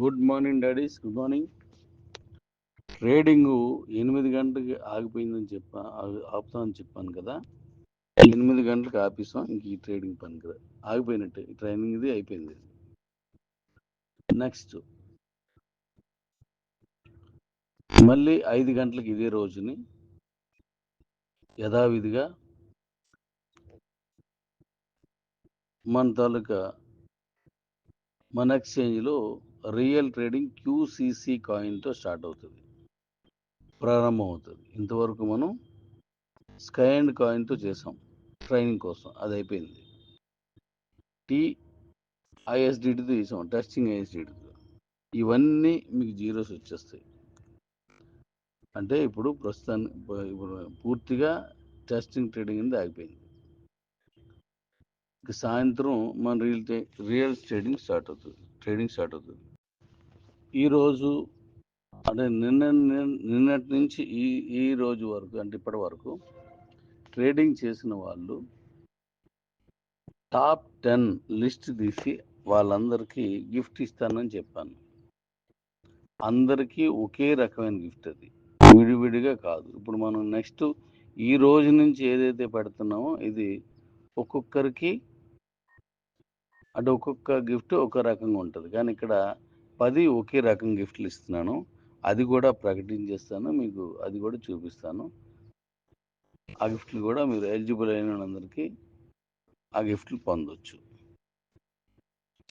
Good morning daddies. Good morning. Trading ఎనిమిది గంటలకి ఆగిపోయిందని చెప్పా ఆపుతామని చెప్పాను కదా. ఎనిమిది గంటలకు ఆపిస్తాం ఇంక ఈ ట్రేడింగ్ పని కదా. ఆగిపోయినట్టే ట్రైనింగ్ ఇది అయిపోయింది. నెక్స్ట్. మళ్ళీ ఐదు గంటలకు ఇదే రోజుని యథావిధిగా మన తాలూకా మన ఎక్స్చేంజ్లో రియల్ ట్రేడింగ్ క్యూసీసీ కాయిన్తో స్టార్ట్ అవుతుంది. ప్రారంభం అవుతుంది ఇంతవరకు మనం స్కై అండ్ కాయిన్తో చేసాం. ట్రైనింగ్ కోసం అది అయిపోయింది. టీ ఐఎస్డిటితో చేసాం. టెస్టింగ్ ఐఎస్డిటితో ఇవన్నీ మీకు జీరోస్ వచ్చేస్తాయి. అంటే ఇప్పుడు ప్రస్తుతాన్ని ఇప్పుడు పూర్తిగా టెస్టింగ్ ట్రేడింగ్ అనేది ఆగిపోయింది. ఇక సాయంత్రం మన రియల్ రియల్ ట్రేడింగ్ స్టార్ట్ అవుతుంది. ట్రేడింగ్ స్టార్ట్ అవుతుంది. ఈరోజు అంటే నిన్న నిన్నటి నుంచి ఈ ఈ రోజు వరకు అంటే ఇప్పటి వరకు ట్రేడింగ్ చేసిన వాళ్ళు టాప్ టెన్ లిస్ట్ తీసి వాళ్ళందరికీ గిఫ్ట్ ఇస్తానని చెప్పాను. అందరికీ ఒకే రకమైన గిఫ్ట్ అది. విడివిడిగా కాదు. ఇప్పుడు మనం నెక్స్ట్ ఈ రోజు నుంచి ఏదైతే పెడుతున్నామో ఇది ఒక్కొక్కరికి అంటే ఒక్కొక్క గిఫ్ట్ ఒక రకంగా ఉంటుంది. కానీ ఇక్కడ పది ఒకే రకం గిఫ్ట్లు ఇస్తున్నాను. అది కూడా ప్రకటించేస్తాను. మీకు అది కూడా చూపిస్తాను. ఆ గిఫ్ట్లు కూడా మీరు ఎలిజిబుల్ అయిన వాళ్ళందరికీ ఆ గిఫ్ట్లు పొందొచ్చు.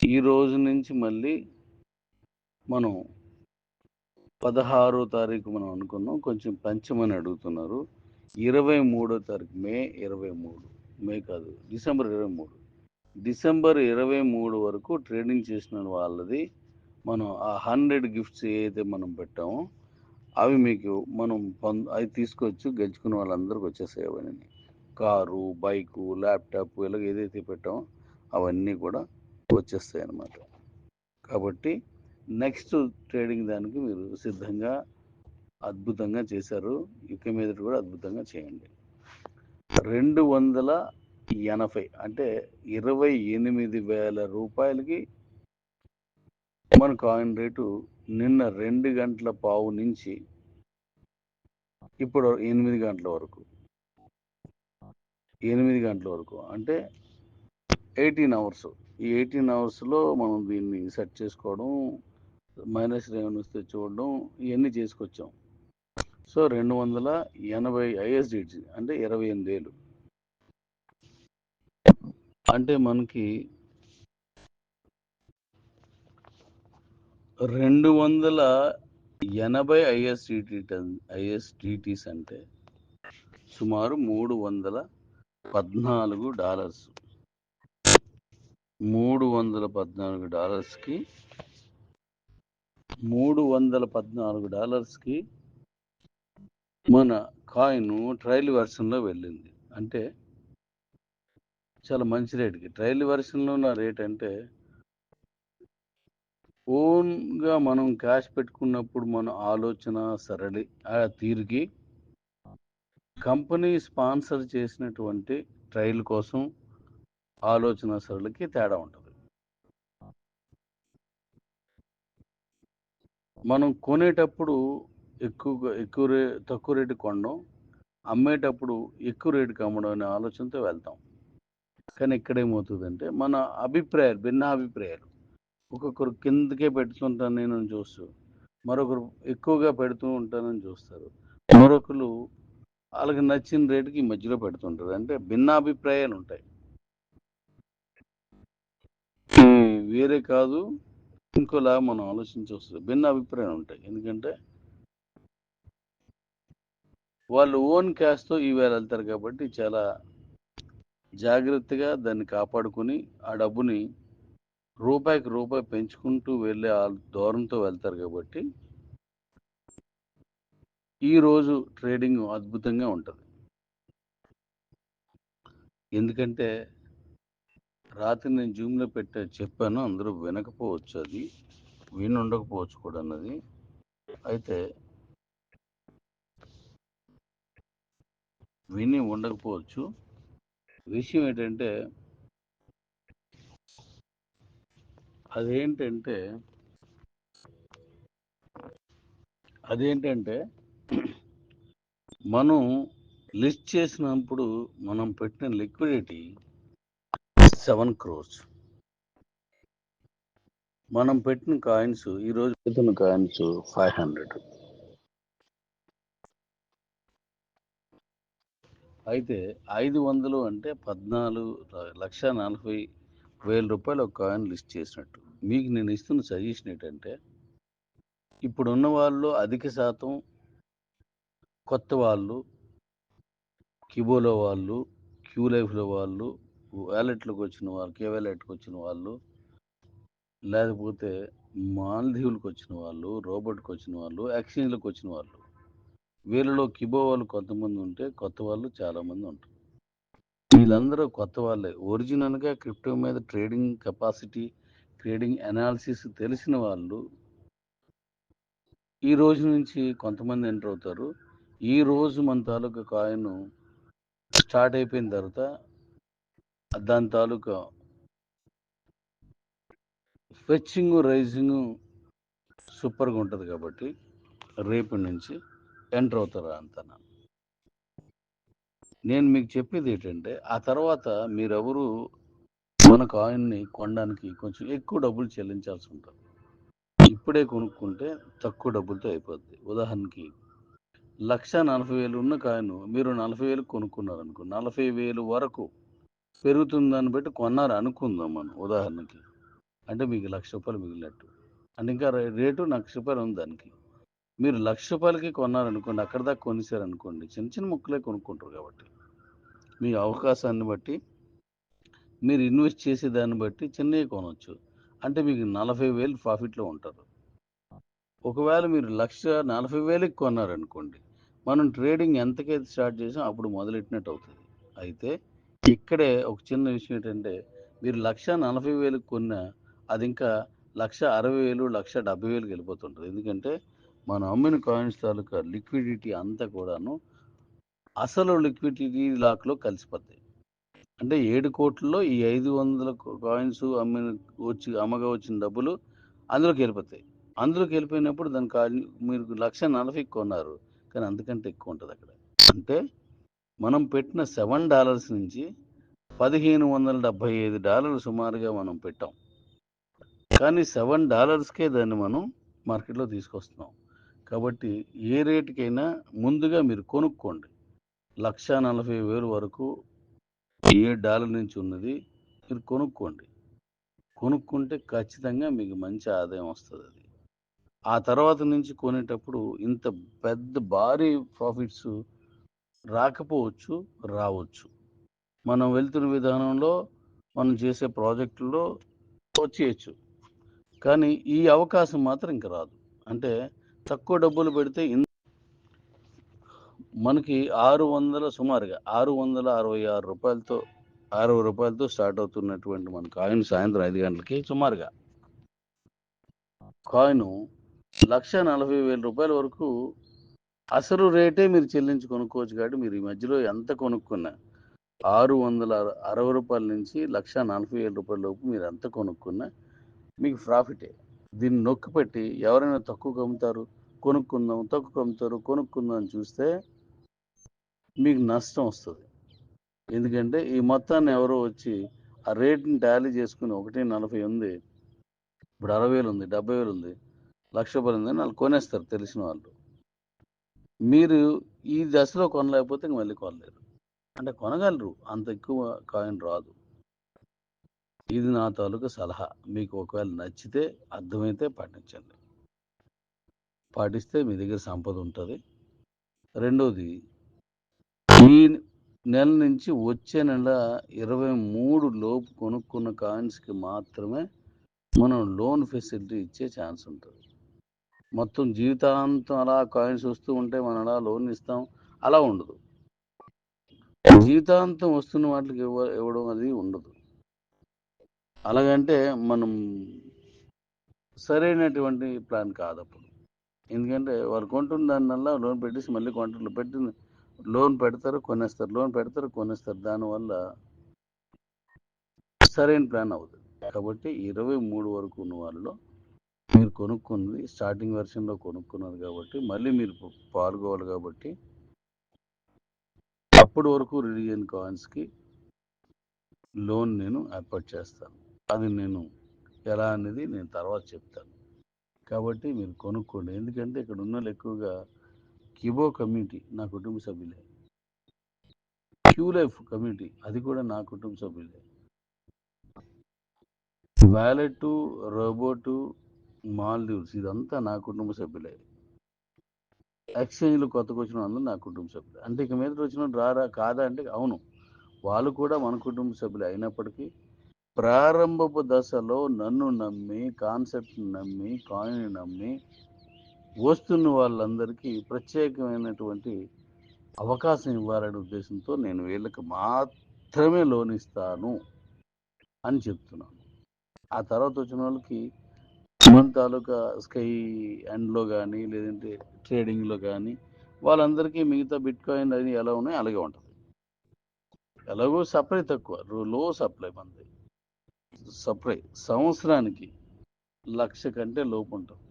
ఈ రోజు నుంచి మళ్ళీ మనం పదహారో తారీఖు మనం అనుకున్నాం. కొంచెం పెంచమని అడుగుతున్నారు. ఇరవై మూడో తారీఖు మే ఇరవై మూడు. మే కాదు డిసెంబర్ ఇరవై మూడు. డిసెంబర్ ఇరవై మూడు వరకు ట్రేడింగ్ చేసిన వాళ్ళది మనం ఆ హండ్రెడ్ గిఫ్ట్స్ ఏదైతే మనం పెట్టామో అవి మీకు మనం పొంద అవి తీసుకొచ్చి గెలుచుకున్న వాళ్ళందరికీ వచ్చేసాయి అవన్నీ. కారు బైకు ల్యాప్టాప్ ఇలాగ ఏదైతే పెట్టామో అవన్నీ కూడా వచ్చేస్తాయి అన్నమాట. కాబట్టి నెక్స్ట్ ట్రేడింగ్ దానికి మీరు సిద్ధంగా అద్భుతంగా చేశారు. ఇక మీద కూడా అద్భుతంగా చేయండి. రెండు వందల ఎనభై అంటే ఇరవై ఎనిమిది వేల రూపాయలకి మన కాయిన్ రేటు నిన్న రెండు గంటల పావు నుంచి ఇప్పుడు ఎనిమిది గంటల వరకు. ఎనిమిది గంటల వరకు. అంటే ఎయిటీన్ అవర్స్. ఈ ఎయిటీన్ అవర్స్లో మనం దీన్ని సెట్ చేసుకోవడం మైనస్ రెవెన్యూస్ తెచ్చుకోవడం ఇవన్నీ చేసుకొచ్చాం. సో రెండు వందల ఎనభై ఐఎస్డిటి అంటే ఇరవై ఎనిమిది వేలు. అంటే మనకి రెండు వందల ఎనభై ఐఎస్డిటి ఐఎస్డిటీస్ అంటే సుమారు మూడు వందల పద్నాలుగు డాలర్స్. మూడు వందల పద్నాలుగు డాలర్స్కి మూడు వందల పద్నాలుగు డాలర్స్కి మన కాయిన్ ట్రయల్ వెర్షన్లో వెళ్ళింది. అంటే చాలా మంచి రేట్కి. ట్రయల్ వెర్షన్లో ఉన్న రేట్ అంటే ఓన్గా మనం క్యాష్ పెట్టుకున్నప్పుడు మన ఆలోచన సరళి ఆ తీరుకి కంపెనీ స్పాన్సర్ చేసినటువంటి ట్రయల్ కోసం ఆలోచన సరళికి తేడా ఉంటుంది. మనం కొనేటప్పుడు ఎక్కువగా ఎక్కువ రే తక్కువ రేటు కొనడం అమ్మేటప్పుడు ఎక్కువ రేటుకి అమ్మడం అనే ఆలోచనతో వెళ్తాం. కానీ ఇక్కడ ఏమవుతుందంటే మన అభిప్రాయాలు భిన్న అభిప్రాయాలు ఒక్కొక్కరు కిందకే పెడుతుంటాను నేను చూస్తూ మరొకరు ఎక్కువగా పెడుతూ ఉంటానని చూస్తారు. మరొకరు వాళ్ళకి నచ్చిన రేటుకి ఈ మధ్యలో పెడుతుంటారు. అంటే భిన్నాభిప్రాయాలు ఉంటాయి. వేరే కాదు ఇంకోలా మనం ఆలోచించి వస్తుంది. భిన్న అభిప్రాయాలు ఉంటాయి. ఎందుకంటే వాళ్ళు ఓన్ క్యాష్తో ఈవేళ వెళ్తారు కాబట్టి చాలా జాగ్రత్తగా దాన్ని కాపాడుకుని ఆ డబ్బుని రూపాయికి రూపాయి పెంచుకుంటూ వెళ్ళే ఆ దూరంతో వెళ్తారు కాబట్టి ఈరోజు ట్రేడింగ్ అద్భుతంగా ఉంటుంది. ఎందుకంటే రాత్రి నేను జూమ్లో పెట్టే చెప్పాను అందరూ వినకపోవచ్చు అది విని ఉండకపోవచ్చు కూడా అన్నది. అయితే విని ఉండకపోవచ్చు. విషయం ఏంటంటే అదేంటంటే అదేంటంటే మనం లిస్ట్ చేసినప్పుడు మనం పెట్టిన లిక్విడిటీ సెవెన్ క్రోర్స్. మనం పెట్టిన కాయిన్స్ ఈరోజు పెట్టిన కాయిన్స్ ఫైవ్ హండ్రెడ్. అయితే ఐదు వందలు అంటే పద్నాలుగు లక్ష నలభై వేల రూపాయలు ఒక కాయిన్ లిస్ట్ చేసినట్టు. మీకు నేను ఇస్తున్న సజెషన్ ఏంటంటే ఇప్పుడున్న వాళ్ళు అధిక శాతం కొత్త వాళ్ళు కిబోలో వాళ్ళు క్యూ లైఫ్లో వాళ్ళు వ్యాలెట్లోకి వచ్చిన వాళ్ళు కే వ్యాలెట్కి వచ్చిన వాళ్ళు లేకపోతే మాల్దీవులకు వచ్చిన వాళ్ళు రోబోట్కి వచ్చిన వాళ్ళు ఎక్స్చేంజ్లకు వచ్చిన వాళ్ళు వీళ్ళలో కిబో వాళ్ళు కొంతమంది ఉంటే కొత్త వాళ్ళు చాలామంది ఉంటారు. వీళ్ళందరూ కొత్త వాళ్ళే. ఒరిజినల్గా క్రిప్టో మీద ట్రేడింగ్ కెపాసిటీ ట్రేడింగ్ అనాలిసిస్ తెలిసిన వాళ్ళు ఈ రోజు నుంచి కొంతమంది ఎంటర్ అవుతారు. ఈ రోజు మన తాలూకా కాయిన్ స్టార్ట్ అయిపోయిన తర్వాత దాని తాలూకా ఫెచ్చింగ్ రైజింగ్ సూపర్గా ఉంటుంది కాబట్టి రేపటి నుంచి ఎంటర్ అవుతారా అంత నేను మీకు చెప్పేది ఏంటంటే ఆ తర్వాత మీరెవరు మన కాయిన్ని కొనడానికి కొంచెం ఎక్కువ డబ్బులు చెల్లించాల్సి ఉంటుంది. ఇప్పుడే కొనుక్కుంటే తక్కువ డబ్బులతో అయిపోద్ది. ఉదాహరణకి లక్ష నలభై వేలు ఉన్న కాయిన్ మీరు నలభై వేలు కొనుక్కున్నారు అనుకో నలభై వేలు వరకు పెరుగుతుందని బట్టి కొన్నారు అనుకుందాం మనం ఉదాహరణకి. అంటే మీకు లక్ష రూపాయలు మిగిలినట్టు. అంటే ఇంకా రేటు లక్ష రూపాయలు ఉంది దానికి. మీరు లక్ష రూపాయలకి కొన్నారనుకోండి అక్కడ దాకా కొనిసారనుకోండి చిన్న చిన్న ముక్కలే కొనుక్కుంటారు కాబట్టి. మీ అవకాశాన్ని బట్టి మీరు ఇన్వెస్ట్ చేసే దాన్ని బట్టి చిన్నవి కొనవచ్చు అంటే మీకు నలభై వేలు ప్రాఫిట్లో ఉంటారు. ఒకవేళ మీరు లక్ష నలభై వేలకి కొన్నారనుకోండి మనం ట్రేడింగ్ ఎంతకైతే స్టార్ట్ చేసాం అప్పుడు మొదలెట్టినట్టు అవుతుంది. అయితే ఇక్కడే ఒక చిన్న విషయం ఏంటంటే మీరు లక్ష నలభై వేలకు కొన్నా అది ఇంకా లక్ష అరవై వేలు లక్ష డెబ్బై వేలకు వెళ్ళిపోతుంటుంది. ఎందుకంటే మనం అమ్మిన కాయిన్స్ తాలూకా లిక్విడిటీ అంతా కూడాను అసలు లిక్విడిటీ లాక్లో కలిసిపోతాయి. అంటే ఏడు కోట్లలో ఈ ఐదు వందల కాయిన్స్ అమ్మిన వచ్చి అమ్మగా వచ్చిన డబ్బులు అందులోకి వెళ్ళిపోతాయి. అందులోకి వెళ్ళిపోయినప్పుడు దాని కాయిన్ మీరు లక్ష నలభై కొన్నారు. కానీ అందుకంటే ఎక్కువ ఉంటుంది అక్కడ. అంటే మనం పెట్టిన సెవెన్ డాలర్స్ నుంచి పదిహేను వందల డెబ్బై ఐదు డాలర్లు సుమారుగా మనం పెట్టాం. కానీ సెవెన్ డాలర్స్కే దాన్ని మనం మార్కెట్లో తీసుకొస్తున్నాం. కాబట్టి ఏ రేటుకైనా ముందుగా మీరు కొనుక్కోండి. లక్ష నలభై వేలు వరకు ఏ డాలర్ నుంచి ఉన్నది మీరు కొనుక్కోండి. కొనుక్కుంటే ఖచ్చితంగా మీకు మంచి ఆదాయం వస్తుంది అది. ఆ తర్వాత నుంచి కొనేటప్పుడు ఇంత పెద్ద భారీ ప్రాఫిట్స్ రాకపోవచ్చు రావచ్చు. మనం వెళ్తున్న విధానంలో మనం చేసే ప్రాజెక్టుల్లో వచ్చేయచ్చు. కానీ ఈ అవకాశం మాత్రం ఇంకా రాదు. అంటే తక్కువ డబ్బులు పెడితే మనకి ఆరు వందల సుమారుగా ఆరు వందల అరవై ఆరు రూపాయలతో అరవై రూపాయలతో స్టార్ట్ అవుతున్నటువంటి మన కాయిన్ సాయంత్రం ఐదు గంటలకి సుమారుగా. కాయిన్ లక్ష నలభై వేల రూపాయల వరకు అసలు రేటే మీరు చెల్లించి కొనుక్కోవచ్చు కాబట్టి మీరు ఈ మధ్యలో ఎంత కొనుక్కున్నా ఆరు వందల అరవై రూపాయల నుంచి లక్ష నలభై వేల రూపాయల లోపు మీరు ఎంత కొనుక్కున్నా మీకు ప్రాఫిటే. దీన్ని నొక్కి పెట్టి ఎవరైనా తక్కువ అమ్ముతారు కొనుక్కుందాం తక్కువ అమ్ముతారు కొనుక్కుందాం చూస్తే మీకు నష్టం వస్తుంది. ఎందుకంటే ఈ మొత్తాన్ని ఎవరో వచ్చి ఆ రేట్ని టాలీ చేసుకుని ఒకటి నలభై ఉంది ఇప్పుడు అరవై వేలు ఉంది డెబ్బై వేలు ఉంది లక్ష రూపాయలు ఉంది అని వాళ్ళు కొనేస్తారు తెలిసిన వాళ్ళు. మీరు ఈ దశలో కొనలేకపోతే ఇంక మళ్ళీ కొనలేరు. అంటే కొనగలరు అంత ఎక్కువ కాయిన్ రాదు. ఇది నా తాలూకా సలహా. మీకు ఒకవేళ నచ్చితే అర్థమైతే పాటించండి. పాటిస్తే మీ దగ్గర సంపద ఉంటుంది. రెండవది ఈ నెల నుంచి వచ్చే నెల ఇరవై మూడు లోపు కొనుక్కున్న కాయిన్స్కి మాత్రమే మనం లోన్ ఫెసిలిటీ ఇచ్చే ఛాన్స్ ఉంటుంది. మొత్తం జీవితాంతం అలా కాయిన్స్ వస్తూ ఉంటే మనం అలా లోన్ ఇస్తాం? అలా ఉండదు. జీవితాంతం వస్తున్న వాటికి ఇవ్వ ఇవ్వడం అది ఉండదు. అలాగంటే మనం సరైనటువంటి ప్లాన్ కాదు అప్పుడు ఎందుకంటే వారు కొంటున్న దానివల్ల లోన్ పెట్టేసి మళ్ళీ కొంటారు పెట్టి లోన్ పెడతారు కొనేస్తారు లోన్ పెడతారు కొనేస్తారు. దానివల్ల సరైన ప్లాన్ అవుతుంది. కాబట్టి ఇరవై మూడు వరకు ఉన్న వాళ్ళలో మీరు కొనుక్కుంది స్టార్టింగ్ వెర్షన్లో కొనుక్కున్నారు కాబట్టి మళ్ళీ మీరు పాల్గొవాలి కాబట్టి అప్పటి వరకు రిలీజియన్ కాయిన్స్కి లోన్ నేను ఏర్పాటు చేస్తాను. అది నేను ఎలా అనేది నేను తర్వాత చెప్తాను. కాబట్టి మీరు కొనుక్కోండి. ఎందుకంటే ఇక్కడ ఉన్న వాళ్ళు ఎక్కువగా కిబో కమ్యూనిటీ నా కుటుంబ సభ్యులే. క్యూ లైఫ్ కమ్యూనిటీ అది కూడా నా కుటుంబ సభ్యులే. వ్యాలెట్ రోబోటు మాల్దీవ్స్ ఇదంతా నా కుటుంబ సభ్యులే. ఎక్స్చేంజ్లు కొత్తగా వచ్చిన వాళ్ళు నా కుటుంబ సభ్యులు. అంటే ఇక మీద వచ్చిన రారా కాదా అంటే అవును. వాళ్ళు కూడా మన కుటుంబ సభ్యులు అయినప్పటికీ ప్రారంభపు దశలో నన్ను నమ్మి కాన్సెప్ట్ నమ్మి కాయిన్ నమ్మి వస్తున్న వాళ్ళందరికీ ప్రత్యేకమైనటువంటి అవకాశం ఇవ్వాలనే ఉద్దేశంతో నేను వీళ్ళకి మాత్రమే లోన్ ఇస్తాను అని చెప్తున్నాను. ఆ తర్వాత వచ్చిన వాళ్ళకి మన తాలూకా స్కై అండ్లో కానీ లేదంటే ట్రేడింగ్లో కానీ వాళ్ళందరికీ మిగతా బిట్ కాయిన్ అది ఎలా ఉన్నాయో అలాగే ఉంటుంది. ఎలాగో సప్లై తక్కువ లో సప్లై మనది సప్లై సంవత్సరానికి లక్ష కంటే లోపు ఉంటుంది.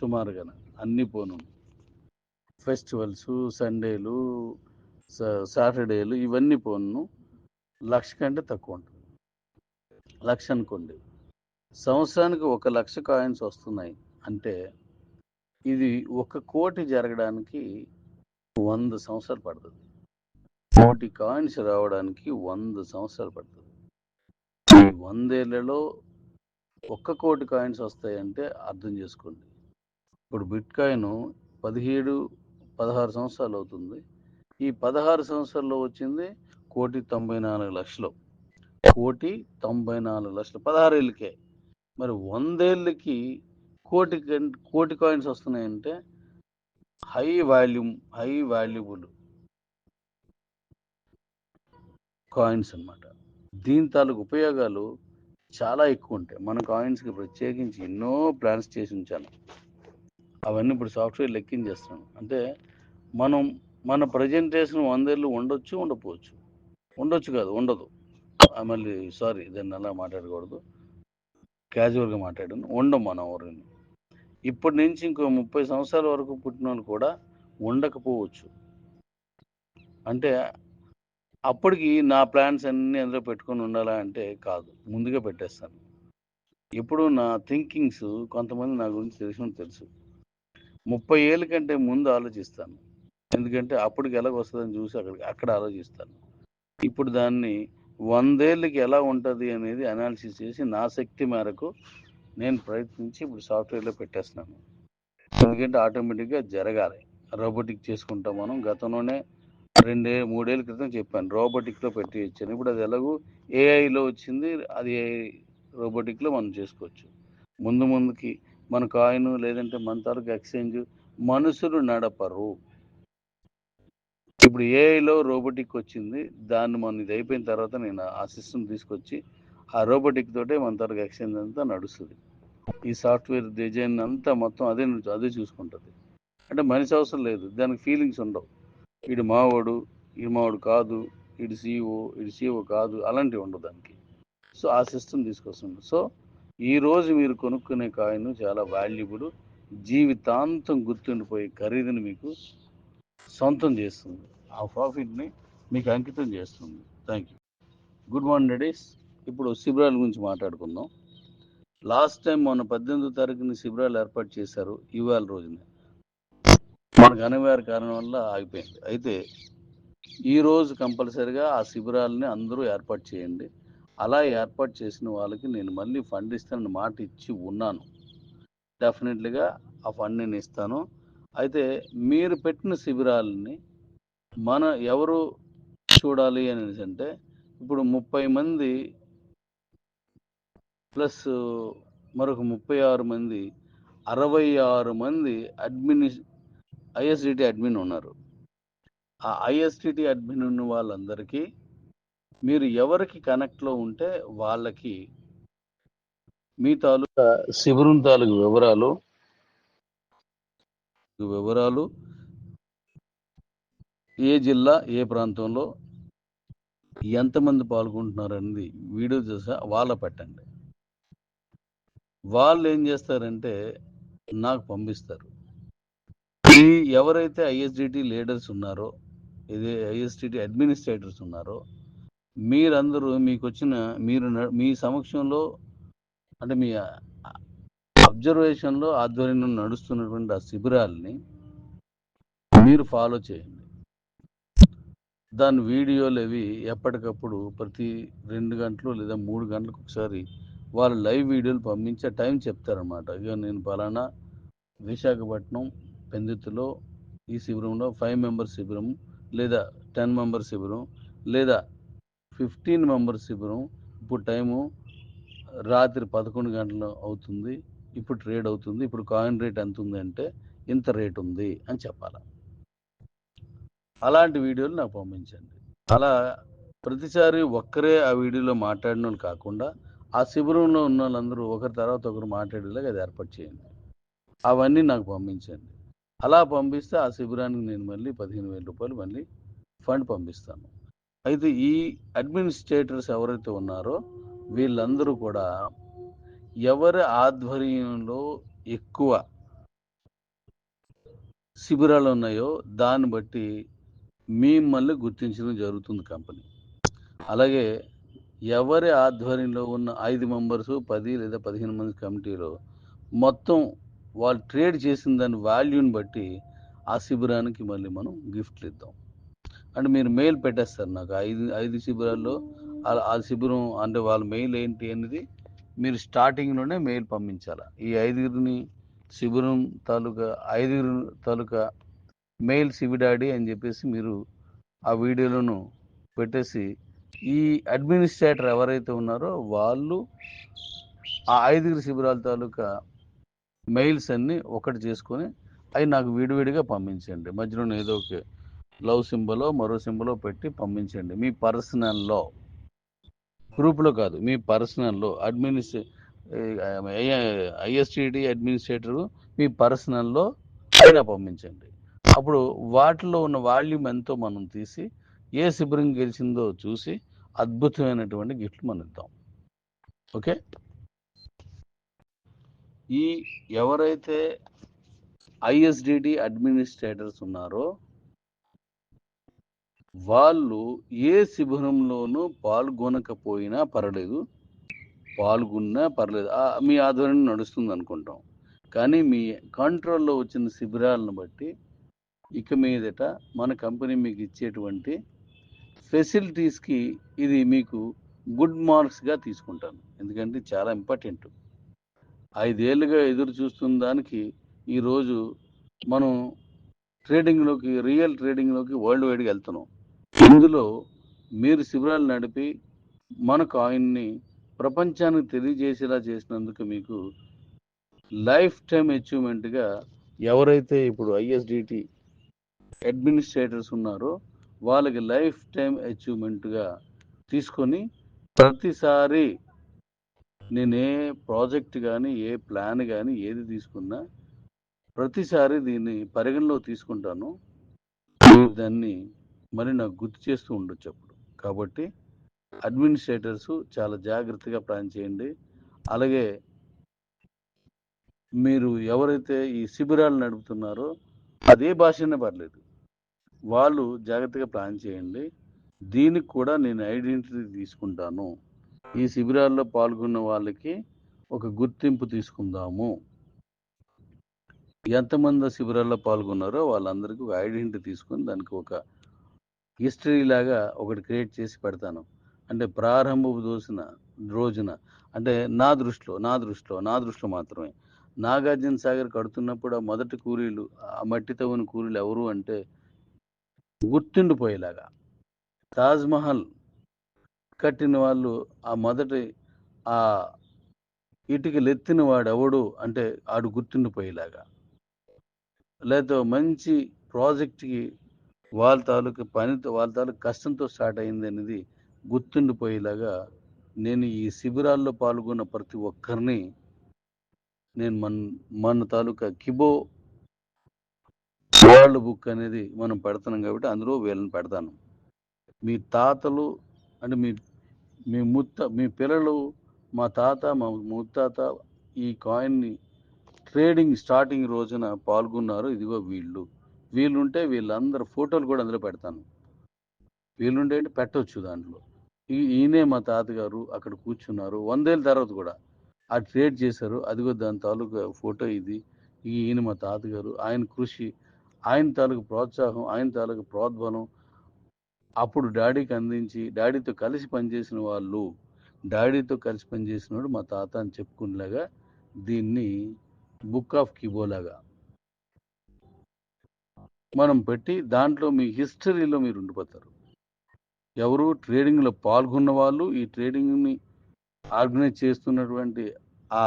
సుమారుగా అన్ని పోను. ఫెస్టివల్స్ సండేలు సాటర్డేలు ఇవన్నీ పోను. లక్ష కంటే తక్కువ ఉంటుంది. లక్ష అనుకోండి. సంవత్సరానికి ఒక లక్ష కాయిన్స్ వస్తున్నాయి అంటే ఇది ఒక కోటి జరగడానికి వంద సంవత్సరాలు పడుతుంది. కోటి కాయిన్స్ రావడానికి వంద సంవత్సరాలు పడుతుంది. వందేళ్ళలో ఒక్క కోటి కాయిన్స్ వస్తాయంటే అర్థం చేసుకోండి. ఇప్పుడు బిట్ కాయిన్ పదిహేడు పదహారు సంవత్సరాలు అవుతుంది. ఈ పదహారు సంవత్సరాల్లో వచ్చింది కోటి తొంభై నాలుగు లక్షలు. కోటి తొంభై నాలుగు లక్షలు. పదహారు ఏళ్ళకే. మరి వందేళ్ళకి కోటి కోటి కాయిన్స్ వస్తున్నాయంటే high volume high valuable coins అన్నమాట. దీని తాలూకు ఉపయోగాలు చాలా ఎక్కువ ఉంటాయి. మన కాయిన్స్కి ప్రత్యేకించి ఎన్నో ప్లాన్స్ చేసి ఉంచాను. అవన్నీ ఇప్పుడు సాఫ్ట్వేర్ లెక్కించేస్తాను అంటే మనం మన ప్రజెంటేషన్ వందేళ్ళు ఉండొచ్చు ఉండకపోవచ్చు. ఉండొచ్చు కాదు ఉండదు. మళ్ళీ సారీ దాన్ని అలా మాట్లాడకూడదు. క్యాజువల్గా మాట్లాడాను. ఉండం మనం ఎవరిని. ఇప్పటి నుంచి ఇంకో ముప్పై సంవత్సరాల వరకు పుట్టిన వాళ్ళు కూడా ఉండకపోవచ్చు. అంటే అప్పటికి నా ప్లాన్స్ అన్నీ అందులో పెట్టుకొని ఉండాలా అంటే కాదు. ముందుగా పెట్టేస్తాను. ఇప్పుడు నా థింకింగ్స్ కొంతమంది నా గురించి తెలిసిన తెలుసు. ముప్పై ఏళ్ళ కంటే ముందు ఆలోచిస్తాను. ఎందుకంటే అప్పటికి ఎలా వస్తుందని చూసి అక్కడికి అక్కడ ఆలోచిస్తాను. ఇప్పుడు దాన్ని వందేళ్ళకి ఎలా ఉంటుంది అనేది అనాలిసిస్ చేసి నా శక్తి మేరకు నేను ప్రయత్నించి ఇప్పుడు సాఫ్ట్వేర్లో పెట్టేస్తున్నాను. ఎందుకంటే ఆటోమేటిక్గా జరగాలి. రోబోటిక్ చేసుకుంటాం మనం. గతంలోనే రెండే మూడేళ్ళ క్రితం చెప్పాను రోబోటిక్లో పెట్టి ఇచ్చాను ఇప్పుడు అది ఎలాగో ఏఐలో వచ్చింది అది ఏఐ రోబోటిక్లో మనం చేసుకోవచ్చు. ముందు ముందుకి మన కాయిన్ లేదంటే మన తాలూకు ఎక్స్చేంజ్ మనుషులు నడపరు. ఇప్పుడు ఏఐలో రోబోటిక్ వచ్చింది దాన్ని మనం ఇది అయిపోయిన తర్వాత నేను ఆ సిస్టమ్ తీసుకొచ్చి ఆ రోబోటిక్ తోటే మన తాలూకు ఎక్స్చేంజ్ అంతా నడుస్తుంది. ఈ సాఫ్ట్వేర్ డిజైన్ అంతా మొత్తం అదే అదే చూసుకుంటుంది. అంటే మనిషి అవసరం లేదు దానికి ఫీలింగ్స్ ఉండవు. వీడు మావాడు ఈ మావాడు కాదు వీడు సీఓ వీడు సీఓ కాదు అలాంటివి ఉండవు దానికి. సో ఆ సిస్టమ్ తీసుకొస్తుంది. సో ఈరోజు మీరు కొనుక్కునే కాయిన్ చాలా వాల్యుబుల్ జీవితాంతం గుర్తుండిపోయే ఖరీదుని మీకు సొంతం చేస్తుంది. ఆ ప్రాఫిట్ని మీకు అంకితం చేస్తుంది. Thank you good morning ladies ఇప్పుడు శిబిరాల గురించి మాట్లాడుకుందాం. లాస్ట్ టైం మొన్న పద్దెనిమిదో తారీఖుని శిబిరాలు ఏర్పాటు చేశారు ఇవాళ రోజున. మనకు అనివార్య కారణం వల్ల ఆగిపోయింది. అయితే ఈరోజు కంపల్సరిగా ఆ శిబిరాలని అందరూ ఏర్పాటు చేయండి. అలా ఏర్పాటు చేసిన వాళ్ళకి నేను మళ్ళీ ఫండ్ ఇస్తానని మాట ఇచ్చి ఉన్నాను. డెఫినెట్లీగా ఆ ఫండ్ నేను ఇస్తాను. అయితే మీరు పెట్టిన శిబిరాలని మన ఎవరు చూడాలి అనేసి అంటే ఇప్పుడు ముప్పై మంది ప్లస్ మరొక ముప్పై ఆరు మంది అరవై ఆరు మంది అడ్మిని ఐఎస్డిటి అడ్మిన్ ఉన్నారు. ఆ ఐఎస్డిటి అడ్మిన్ ఉన్న వాళ్ళందరికీ మీరు ఎవరికి కనెక్ట్లో ఉంటే వాళ్ళకి మీ తాలూకా శిబిరం తాలూకు వివరాలు వివరాలు ఏ జిల్లా ఏ ప్రాంతంలో ఎంతమంది పాల్గొంటున్నారు అనేది వీడియో చూసా వాళ్ళ పెట్టండి. వాళ్ళు ఏం చేస్తారంటే నాకు పంపిస్తారు. ఈ ఎవరైతే ఐఎస్డిటి లీడర్స్ ఉన్నారో ఇది ఐఎస్డిటి అడ్మినిస్ట్రేటర్స్ ఉన్నారో మీరందరూ మీకు వచ్చిన మీరు న- మీ సమక్షంలో అంటే మీ అబ్జర్వేషన్లో ఆధ్వర్యంలో నడుస్తున్నటువంటి ఆ శిబిరాల్ని మీరు ఫాలో చేయండి. దాని వీడియోలు అవి ఎప్పటికప్పుడు ప్రతి రెండు గంటలు లేదా మూడు గంటలకు ఒకసారి వాళ్ళు లైవ్ వీడియోలు పంపించే టైం చెప్తారనమాట ఇక నేను ఫలానా విశాఖపట్నం పెందుతులో ఈ శిబిరంలో ఫైవ్ మెంబర్స్ శిబిరం లేదా టెన్ మెంబర్స్ శిబిరం లేదా ఫిఫ్టీన్ మెంబర్స్ శిబిరం ఇప్పుడు టైము రాత్రి పదకొండు గంటలు అవుతుంది. ఇప్పుడు ట్రేడ్ అవుతుంది. ఇప్పుడు కాయిన్ రేట్ ఎంత ఉంది అంటే ఇంత రేట్ ఉంది అని చెప్పాలి. అలాంటి వీడియోలు నాకు పంపించండి. అలా ప్రతిసారి ఒక్కరే ఆ వీడియోలో మాట్లాడిన వాళ్ళు కాకుండా ఆ శిబిరంలో ఉన్న వాళ్ళందరూ ఒకరి తర్వాత ఒకరు మాట్లాడేలాగా అది ఏర్పాటు చేయండి. అవన్నీ నాకు పంపించండి. అలా పంపిస్తే ఆ శిబిరానికి నేను మళ్ళీ పదిహేను వేల రూపాయలు మళ్ళీ ఫండ్ పంపిస్తాను. అయితే ఈ అడ్మినిస్ట్రేటర్స్ ఎవరైతే ఉన్నారో వీళ్ళందరూ కూడా ఎవరి ఆధ్వర్యంలో ఎక్కువ శిబిరాలు ఉన్నాయో దాన్ని బట్టి మిమ్మల్ని గుర్తించడం జరుగుతుంది కంపెనీ. అలాగే ఎవరి ఆధ్వర్యంలో ఉన్న ఐదు మెంబర్స్ పది లేదా పదిహేను మంది కమిటీలో మొత్తం వాళ్ళు ట్రేడ్ చేసిన దాని వాల్యూని బట్టి ఆ శిబిరానికి మళ్ళీ మనం గిఫ్ట్లు ఇద్దాం. అంటే మీరు మెయిల్ పెట్టేస్తారు నాకు. ఐదు ఐదు శిబిరాల్లో ఆ- ఆ శిబిరం అంటే వాళ్ళ మెయిల్ ఏంటి అనేది మీరు స్టార్టింగ్లోనే మెయిల్ పంపించాలి? ఈ ఐదుగురిని శిబిరం తాలూకా ఐదుగురు తాలూకా మెయిల్ శిబిడాడి అని చెప్పేసి మీరు ఆ వీడియోలను పెట్టేసి ఈ అడ్మినిస్ట్రేటర్ ఎవరైతే ఉన్నారో వాళ్ళు ఆ ఐదుగురు శిబిరాల తాలూకా మెయిల్స్ అన్నీ ఒకటి చేసుకొని అవి నాకు విడివిడిగా పంపించండి. మధ్యలో ఏదో ఒక లవ్ సింబలో మరో సింబలో పెట్టి పంపించండి. మీ పర్సనల్లో గ్రూప్లో కాదు మీ పర్సనల్లో అడ్మినిస్ట్రే ఐఎస్టిడి అడ్మినిస్ట్రేటర్ మీ పర్సనల్లో అయినా పంపించండి. అప్పుడు వాటిలో ఉన్న వాల్యూమ్ ఎంతో మనం తీసి ఏ శిబిరం గెలిచిందో చూసి అద్భుతమైనటువంటి గిఫ్ట్ మనం ఇద్దాం. ఓకే? ఈ ఎవరైతే ఐఎస్డిడి అడ్మినిస్ట్రేటర్స్ ఉన్నారో వాళ్ళు ఏ శిబిరంలోనూ పాల్గొనకపోయినా పర్లేదు పాల్గొన్నా పర్లేదు మీ ఆధ్వర్యం నడుస్తుంది అనుకుంటాం కానీ మీ కంట్రోల్లో వచ్చిన శిబిరాలను బట్టి ఇక మీదట మన కంపెనీ మీకు ఇచ్చేటువంటి ఫెసిలిటీస్కి ఇది మీకు గుడ్ మార్క్స్గా తీసుకుంటాను. ఎందుకంటే చాలా ఇంపార్టెంట్. ఐదేళ్ళుగా ఎదురు చూస్తున్న దానికి ఈరోజు మనం ట్రేడింగ్లోకి రియల్ ట్రేడింగ్లోకి వరల్డ్ వైడ్గా వెళ్తున్నాం. ఇందులో మీరు శిబిరాలు నడిపి మన ఆయన్ని ప్రపంచానికి తెలియజేసేలా చేసినందుకు మీకు లైఫ్ టైం అచీవ్మెంట్గా ఎవరైతే ఇప్పుడు ఐఎస్డిటి అడ్మినిస్ట్రేటర్స్ ఉన్నారో వాళ్ళకి లైఫ్ టైం అచీవ్మెంట్గా తీసుకొని ప్రతిసారి నేను ఏ ప్రాజెక్ట్ కానీ ఏ ప్లాన్ కానీ ఏది తీసుకున్నా ప్రతిసారి దీన్ని పరిగణలో తీసుకుంటాను. దాన్ని మరి నాకు గుర్తు చేస్తూ ఉండొచ్చు అప్పుడు. కాబట్టి అడ్మినిస్ట్రేటర్స్ చాలా జాగ్రత్తగా ప్లాన్ చేయండి. అలాగే మీరు ఎవరైతే ఈ శిబిరాలు నడుపుతున్నారో అదే భాషనే పర్లేదు. వాళ్ళు జాగ్రత్తగా ప్లాన్ చేయండి. దీనికి కూడా నేను ఐడెంటిటీ తీసుకుంటాను. ఈ శిబిరాల్లో పాల్గొన్న వాళ్ళకి ఒక గుర్తింపు తీసుకుందాము. ఎంతమంది శిబిరాల్లో పాల్గొన్నారో వాళ్ళందరికీ ఒక ఐడెంటిటీ తీసుకొని దానికి ఒక హిస్టరీ లాగా ఒకటి క్రియేట్ చేసి పెడతాను. అంటే ప్రారంభపు దోసిన రోజున. అంటే నా దృష్టిలో నా దృష్టిలో నా దృష్టిలో మాత్రమే. నాగార్జున సాగర్ కడుతున్నప్పుడు ఆ మొదటి కూలీలు ఆ మట్టితో ఉన్న కూలీలు ఎవరు అంటే గుర్తుండిపోయేలాగా తాజ్మహల్ కట్టిన వాళ్ళు ఆ మొదటి ఆ ఇటుకలు ఎత్తిన వాడు ఎవడు అంటే ఆడు గుర్తుండిపోయేలాగా. లేదా మంచి ప్రాజెక్ట్కి వాళ్ళ తాలూకు పనితో వాళ్ళ తాలూకు కష్టంతో స్టార్ట్ అయింది అనేది గుర్తుండిపోయేలాగా నేను ఈ శిబిరాల్లో పాల్గొన్న ప్రతి ఒక్కరిని నేను మన మన తాలూకా కిబో వరల్డ్ బుక్ అనేది మనం పెడుతున్నాం కాబట్టి అందులో వీళ్ళని పెడతాను. మీ తాతలు అంటే మీ మీ ముత్త మీ పిల్లలు మా తాత మా ముత్తాత ఈ కాయిన్ని ట్రేడింగ్ స్టార్టింగ్ రోజున పాల్గొన్నారు. ఇదిగో వీళ్ళు. వీళ్ళుంటే వీళ్ళందరూ ఫోటోలు కూడా అందులో పెడతాను. వీళ్ళుంటే పెట్టవచ్చు దాంట్లో. ఈయనే మా తాతగారు అక్కడ కూర్చున్నారు. వందేళ్ళ తర్వాత కూడా ఆ ట్రేడ్ చేశారు. అదిగో దాని తాలూకా ఫోటో ఇది. ఈ ఈయన మా తాతగారు. ఆయన కృషి ఆయన తాలూకు ప్రోత్సాహం ఆయన తాలూకు ప్రోద్బలం. అప్పుడు డాడీకి అందించి డాడీతో కలిసి పనిచేసిన వాళ్ళు డాడీతో కలిసి పనిచేసినోడు మా తాత అని చెప్పుకునేలాగా దీన్ని బుక్ ఆఫ్ కిబోలాగా మనం పెట్టి దాంట్లో మీ హిస్టరీలో మీరు ఉండిపోతారు. ఎవరు ట్రేడింగ్లో పాల్గొన్న వాళ్ళు ఈ ట్రేడింగ్ని ఆర్గనైజ్ చేస్తున్నటువంటి ఆ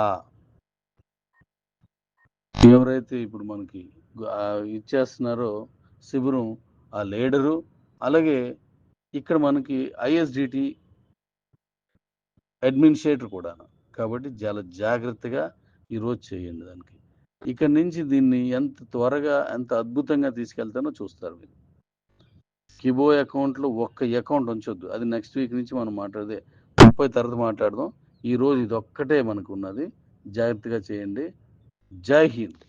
ఎవరైతే ఇప్పుడు మనకి ఇచ్చేస్తున్నారో శిబిరం ఆ లీడరు అలాగే ఇక్కడ మనకి ఐఎస్డిటి అడ్మినిస్ట్రేటర్ కూడా కాబట్టి చాలా జాగ్రత్తగా ఈరోజు చేయండి దానికి. ఇక్కడి నుంచి దీన్ని ఎంత త్వరగా ఎంత అద్భుతంగా తీసుకెళ్తానో చూస్తారు మీరు. కిబో అకౌంట్లో ఒక్క అకౌంట్ ఉంచొద్దు. అది నెక్స్ట్ వీక్ నుంచి మనం మాట్లాడదే ముప్పై తర్వాత మాట్లాడదాం. ఈరోజు ఇది ఒక్కటే మనకు ఉన్నది జాగ్రత్తగా చేయండి. జై హింద్.